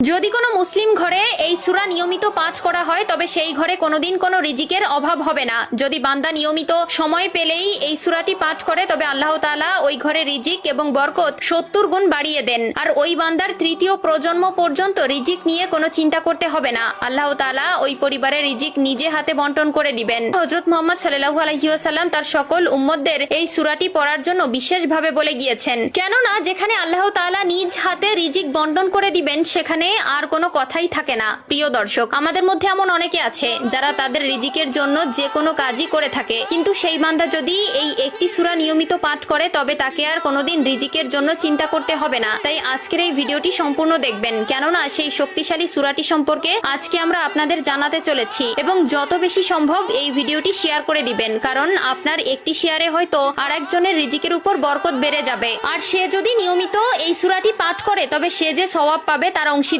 যদি কোনো মুসলিম ঘরে এই সুরা নিয়মিত পাঠ করা হয়, তবে সেই ঘরে কোনোদিন কোনো রিজিকের অভাব হবে না। যদি বান্দা নিয়মিত সময় পেলেই এই সুরাটি পাঠ করে, তবে আল্লাহ তালা ওই ঘরে রিজিক এবং বরকত সত্তর গুণ বাড়িয়ে দেন। আর ওই বান্দার তৃতীয় প্রজন্ম পর্যন্ত রিজিক নিয়ে কোনো চিন্তা করতে হবে না। আল্লাহ তাআলা ওই পরিবারের রিজিক নিজে হাতে বন্টন করে দিবেন। হজরত মোহাম্মদ সাল্লাল্লাহু আলাইহি ওয়াসাল্লাম তার সকল উম্মদদের এই সুরাটি পড়ার জন্য বিশেষভাবে বলে গিয়েছেন। কেননা, যেখানে আল্লাহ তাআলা নিজ হাতে রিজিক বন্টন করে দিবেন, সেখানে আর কোনো কথাই থাকে না, প্রিয় দর্শক। আমাদের মধ্যে এমন অনেকে আছে যারা তাদের রিজিকের জন্য যে কোনো কাজই করে থাকে। কিন্তু সেই বান্দা যদি এই একটি সূরা নিয়মিত পাঠ করে, তবে তাকে আর কোনোদিন রিজিকের জন্য চিন্তা করতে হবে না। তাই আজকের এই ভিডিওটি সম্পূর্ণ দেখবেন। কেননা সেই শক্তিশালী সূরাটি সম্পর্কে আজকে আমরা আপনাদের জানাতে চলেছি। এবং যত বেশি সম্ভব এই ভিডিওটি শেয়ার করে দিবেন। কারণ আপনার একটি শেয়ারে হয়তো আর একজনের রিজিকের উপর বরকত বেড়ে যাবে। আর সে যদি নিয়মিত এই সূরাটি পাঠ করে, তবে সে যে স্বভাব পাবে, তার অংশীদার